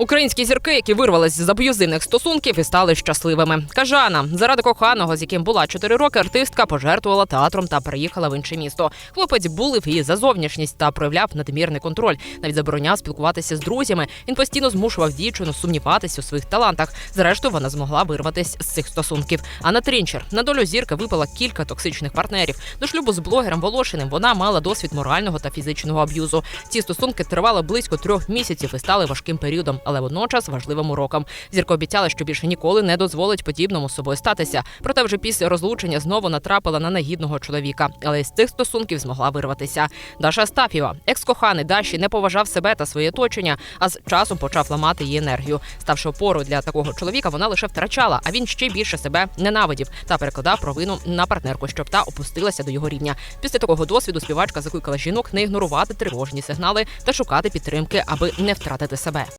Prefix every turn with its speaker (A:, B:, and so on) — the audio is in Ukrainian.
A: Українські зірки, які вирвались з аб'юзивних стосунків і стали щасливими. Каже Анна, заради коханого, з яким була 4 роки, артистка пожертвувала театром та переїхала в інше місто. Хлопець булив її за зовнішність та проявляв надмірний контроль. Навіть забороняв спілкуватися з друзями. Він постійно змушував дівчину сумніватись у своїх талантах. Зрештою, вона змогла вирватися з цих стосунків. Анна Трінчер на долю зірки випала кілька токсичних партнерів. До шлюбу з блогером Волошиним вона мала досвід морального та фізичного аб'юзу. Ці стосунки тривали близько трьох місяців і стали важким періодом, але водночас важливим уроком. Зірка обіцяла, що більше ніколи не дозволить подібному з собою статися. Проте вже після розлучення знову натрапила на негідного чоловіка, але з цих стосунків змогла вирватися. Даша Астафєва, екс-коханий Даші, не поважав себе та своє оточення, а з часом почав ламати її енергію. Ставши опорою для такого чоловіка, вона лише втрачала, а він ще більше себе ненавидів та перекладав провину на партнерку, щоб та опустилася до його рівня. Після такого досвіду співачка закликала жінок не ігнорувати тривожні сигнали та шукати підтримки, аби не втратити себе.